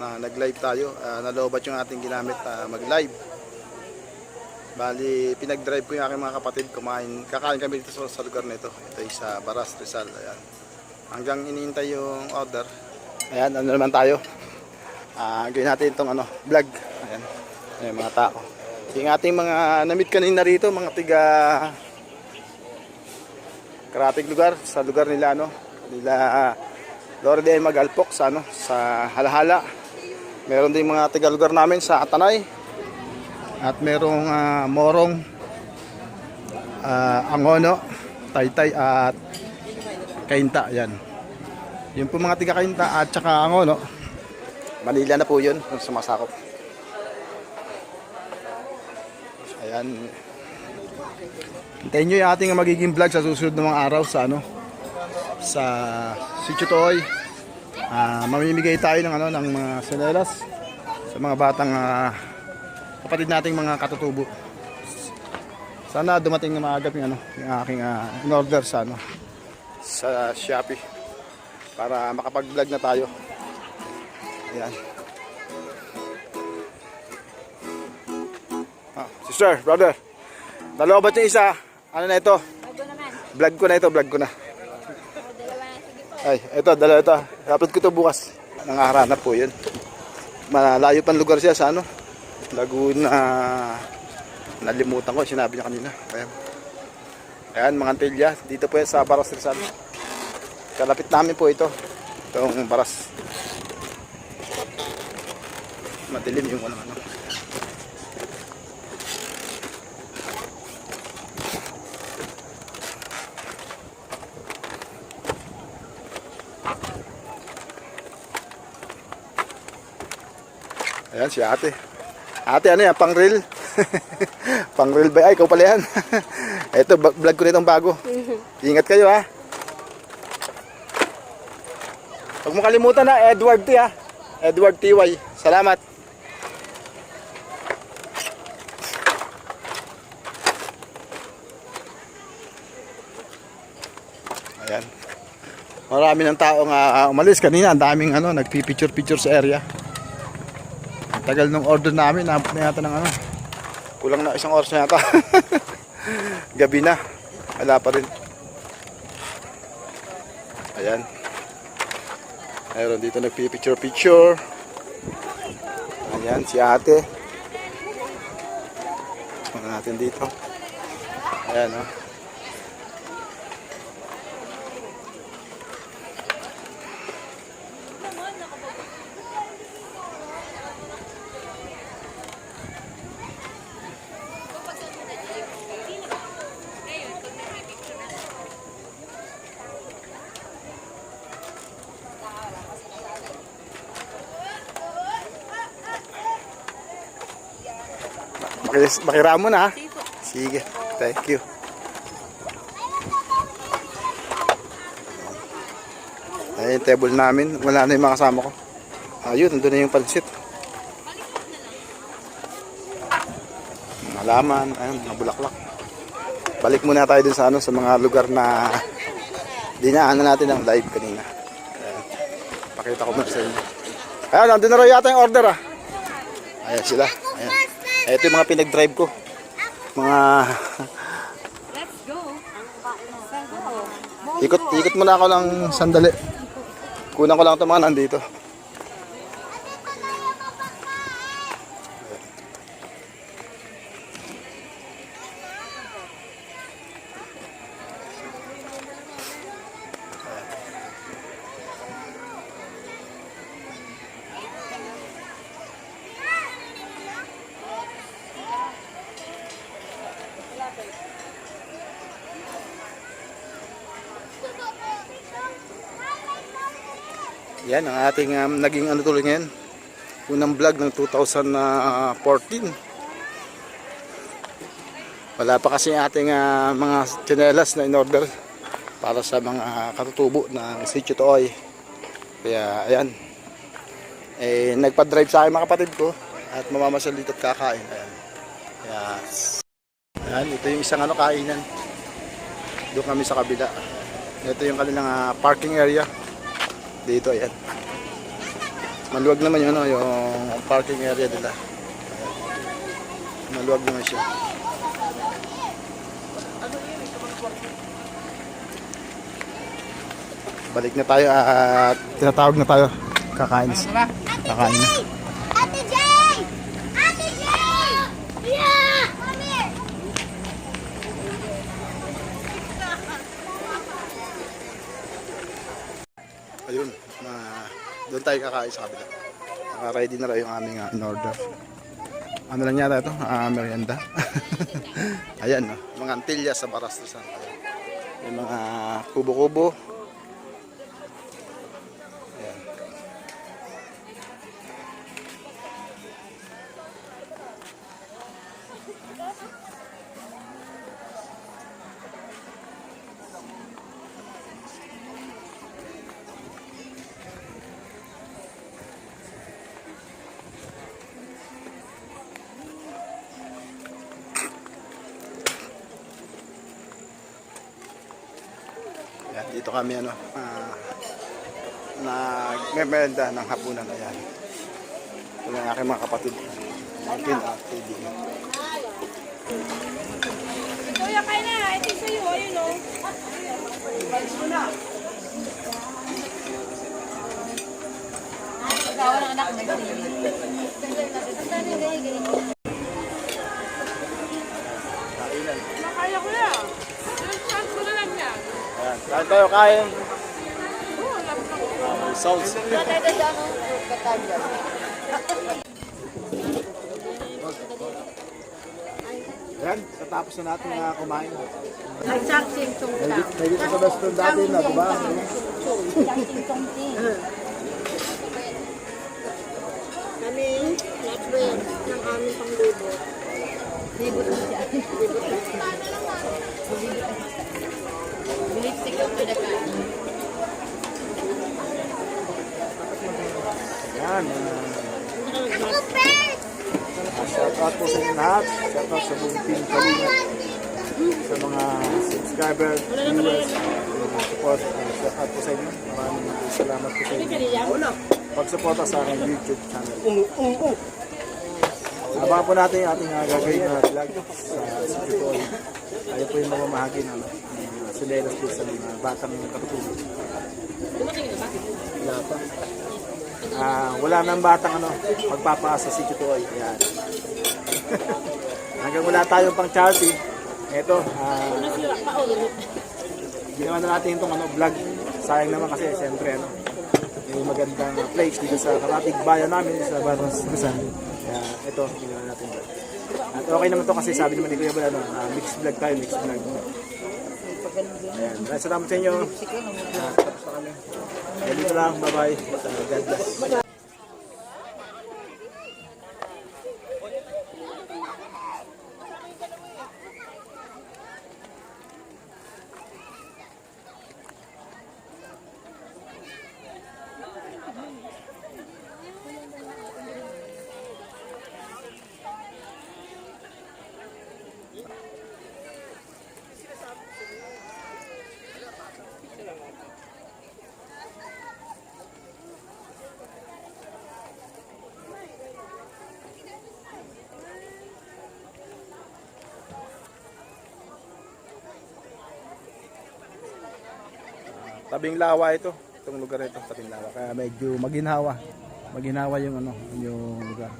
na nag-live tayo. Uh, nalobat yung ating ginamit na mag-live. Bali, pinag-drive ko yung aking mga kapatid. Kumain, kakain kami dito sa, sa lugar na ito. Ito ay sa Baras, Rizal. Ayan. Hanggang iniintay yung order. Ayan, ano naman tayo. Ah, gawin natin itong ano, vlog. Ayan. Ayan, mga tao. Yung ating mga namit kanina rito, mga tiga karatig lugar sa lugar nila ano nila uh, Lord de Magalpok sa ano sa Halahala meron din mga tiga lugar namin sa Atanay. At merong ah, Morong ah, Angono Taytay at Kainta yan. Yun po mga tiga Kainta at saka Angono. Manila na po yun sumasakop. Ayan. Hintayin nyo yung ating magiging vlog sa susunod na mga araw sa ano sa Sitio Ah, mamimigay tayo ng ano ng mga senelas sa mga batang ah, kapatid nating mga katutubo. Sana dumating na maagap yung ano, yung aking ah, in-order sa ano sa Shopee para makapag-vlog na tayo. Ayan. Ah, sister, brother. Dalawa ba ito isa? Ano na ito? Vlog ko na ito, vlog ko na. O, dalawa na. Sige po. Ay, ito, dalawa ito. Upload ko ito bukas. Nangaharap po yun. Malayo pang lugar siya sa ano? Laguna. Nalimutan ko, sinabi niya kanina. Ayan. Ayan, mga antilya. Dito po yan sa Baras Rizal. Kalapit namin po ito. Itong Baras. Madilim yung ano. ano. Ayan si ate. Ate, ano yan? Pang reel? pang reel ba? Ay, ikaw pala yan. Ito, vlog ko nitong bago. Ingat kayo ha. Huwag mo kalimutan na, Edward T ha. Edward TY. Salamat. Ayan. Marami ng tao nga uh, umalis kanina. Ang daming ano, nagpipicture-picture sa area. Tagal nung order namin, naabot na yata ng ano. Kulang na isang oras na yata. Gabi na. Wala pa rin. Ayan. Mayroon dito nagpipicture-picture. Ayan, si ate. Ano natin dito. Ayan, oh. Makis, makiraan mo na. Sige, thank you. Ayun yung table namin. Wala na yung mga ko. Ayun, nandun na yung pansit. Malaman, ayun, mga bulaklak. Balik muna tayo dun sa ano sa mga lugar na dinaanan natin ng live kanina. Ayan. Pakita ko muna sa inyo. Ayun, nandun na raw yata yung order ah. Ayan sila. Ayan. Ito yung mga pinag-drive ko. Mga Let's go. Ikot ikot muna ako ng sandali. Kunan ko lang ito mga nandito. Yan ang ating um, naging ano tuloy ngayon. Unang vlog ng 2014. Wala pa kasi ating ah, mga tsinelas na in-order para sa mga katutubo ng Sitio Tooy. Kaya ayan. Eh, nagpa-drive sa akin mga kapatid ko at mamamasyal dito at kakain. Ayan. Kaya, ayan, ito yung isang ano kainan. Doon kami sa kabila. Ito yung kanilang ah, parking area dito ayan Maluwag naman yung, ano, yung parking area nila. Maluwag naman siya. Balik na tayo at tinatawag na tayo. Kakain. Kakain na. Ate Jay! Ate Jay! Yeah! Come here! Ayun, na doon tayo kakain sa kabila. Naka-ready na raw yung aming uh, in-order. Ano lang yata ito? Ah, merienda. Ayan, no? mga antilya sa Barastusan. Yung mga kubo-kubo. Dito kami ano, ah, nagme-merenda ng hapunan. Ayan. Ito lang aking mga kapatid. Martin at kaibigan. Kuya, kain na. Ito sa'yo. Ayun o. Ikaw ang anak mo. Ayan, kain tayo, kain. Ah, sauce. Yan, katapos na natin na kumain. Dito sa restaurant dati na, di ba? Kami, next week, ng aming panglubo. Libot na siya. Libot na siya. Lipstick ang pinakain. Yan. Shout out po sa inyo lahat. Shout out sa buong team Kalinga. Sa mga subscriber, viewers, yung support. Shout out po sa inyo. Maraming salamat po sa inyo. Pag-suporta sa aking YouTube channel. Abangan po natin yung ating gagawin na vlog sa Toy. Ayaw po yung mamamahagi ng uh, sinelas po sa mga batang katulog. Wala pa. Ah, wala nang batang ano, magpapaasa si Chitoy. Yan. Hanggang wala tayong pang charity. Ito, ah, ginawa na natin itong ano, vlog. Sayang naman kasi, siyempre, ano, yung magandang uh, place dito sa karatig bayan namin sa Barros Rizal. Kaya ito, ginawa natin vlog. At okay naman to kasi sabi naman ni Kuya Bala, ano, ah, mixed vlog tayo, mixed vlog. Ayan, maraming salamat sa inyo. Kaya dito lang, bye-bye. Uh, God bless. Tabing lawa ito. Itong lugar ito, tabing lawa. Kaya medyo maginhawa. Maginhawa yung ano, yung lugar.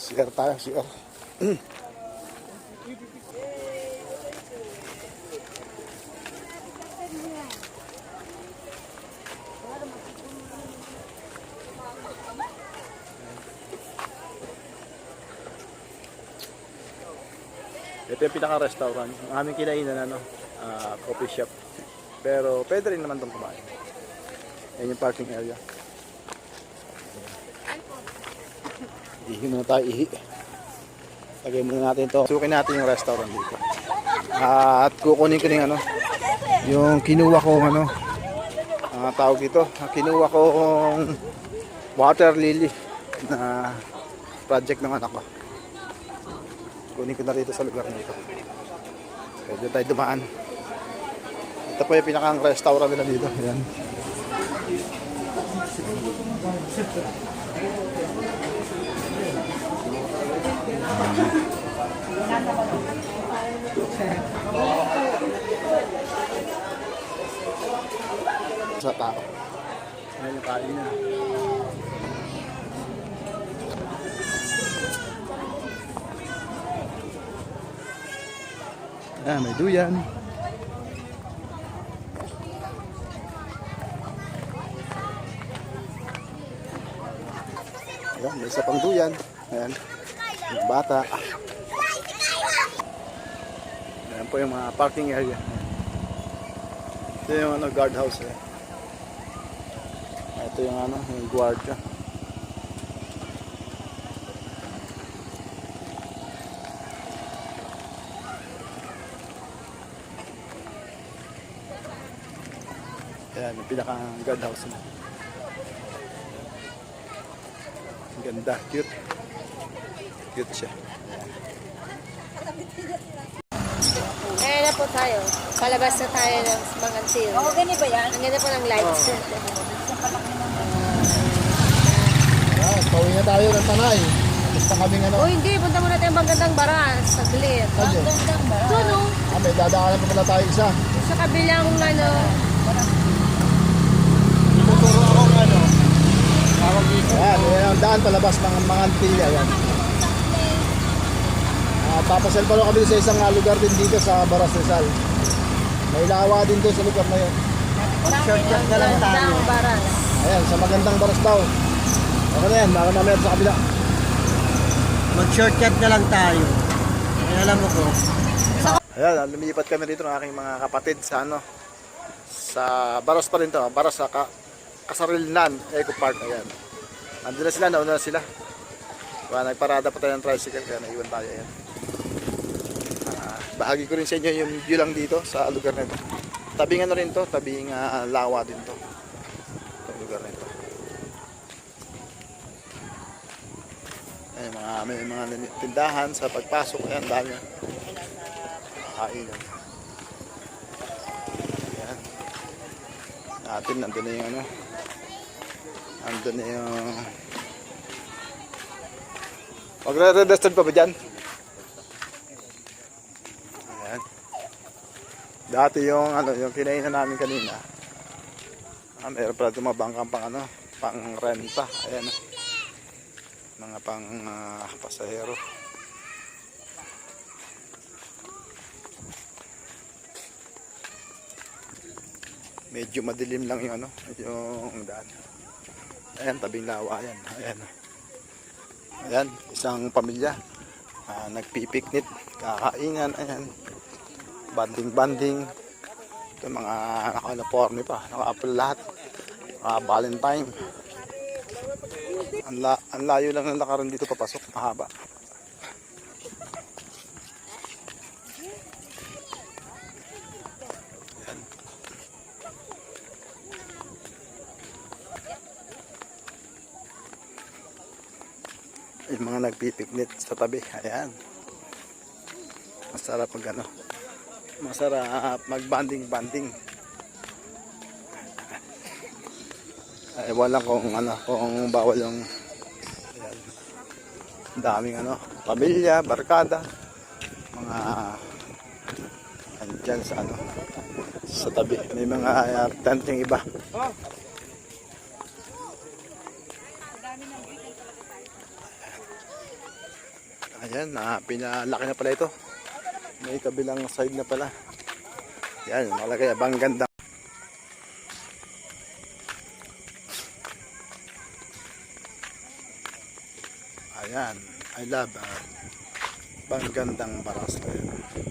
Sigar tayo, sigar. Ito yung pinaka-restaurant. Ang aming kinainan, ano, ah, coffee shop. Pero pwede rin naman itong kumain. Yan yung parking area. Ihi muna tayo, ihi. Lagay muna natin ito. Sukin natin yung restaurant dito. Ah, at kukunin ko ng ano, yung kinuha ko ano, ang tawag dito, ang kinuha ko water lily. na project ng anak ko. Kunin ko na rito sa lugar nito. Pwede tayo dumaan. Ito po yung pinakang restaurant nila dito. Ayan. Sa tao. Ayan yung kain niya. Ah, may duyan. Ayan, may isa pang duyan. Ayan. Yung bata. Ayan po yung mga parking area. Ito yung ano, guardhouse. Eh. Ito yung ano, yung guardia. Ayan, yung pinaka-guardhouse na. Ang ganda, cute. Cute siya. Kaya na po tayo. Palabas na tayo ng mga seal. Oo, ganyan ba yan? Ang ganda po ng lights. Ah, pauwi na tayo ng Tanay. Basta kaming ano. Oh, hindi. Punta muna tayo magandang baras. Saglit. Saan yun? Doon, oh. Ah, may dadaanan pa pala tayo isa. Sa kabilang, ano, Tuturo ako ng ano. Tawag dito. Ayan, yan ang daan palabas ng mga Antilla. Yan. Ah, papasal pa kami sa isang ah, lugar din dito sa Baras Rizal. May lawa din doon sa lugar na yun. shortcut na lang tayo. Ayan, sa magandang baras daw. Okay na yan, baka mamaya sa kabila. Mag-shortcut na lang tayo. Ay, alam mo ko, Ayan, lumipat kami dito ng aking mga kapatid sa ano, sa Baras pa rin to, ah, Baras sa Ka Kasarilnan Eco Park, ayan. Andun na sila, nauna na sila. Diba, nagparada pa tayo ng tricycle, kaya naiwan tayo, ayan. Ah, bahagi ko rin sa inyo yung view lang dito sa lugar na ito. Tabing ano rin to, tabing ah, lawa din to. Itong lugar na ito. Ayan, mga, may mga tindahan sa pagpasok, ayan, dami. Kainan. Ayan. Natin, nandun na yung ano. Nandun na yung... Magre-registered pa ba dyan? Ayan. Dati yung ano, yung kinainan namin kanina. Ah, meron pala tumabangkang pang ano, pang renta. Ayan. Mga pang ah, pasahero. medyo madilim lang yung ano, yung daan. Ayan, tabing lawa yan. Ayan. Ayan, isang pamilya. Ah, nagpipiknit, kakainan, ayan. Banding-banding. Ito mga naka-uniforme pa, naka-apple lahat. Ah, Valentine. Ang, la ang layo lang ng lakaran dito papasok, mahaba. Nagpipiknit sa tabi. Ayan. Masarap pag ano. Masarap mag banding banding ewan lang kung ano kung bawal yung ayan, daming ano pamilya, barkada mga andyan sa ano sa tabi. May mga uh, tenteng iba Ayan, na pinalaki na pala ito. May kabilang side na pala. Yan, malaki abang ganda. Ayan, I love uh, bang gandang baras. Ayan.